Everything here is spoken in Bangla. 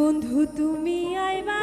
বন্ধু তুমি আইবা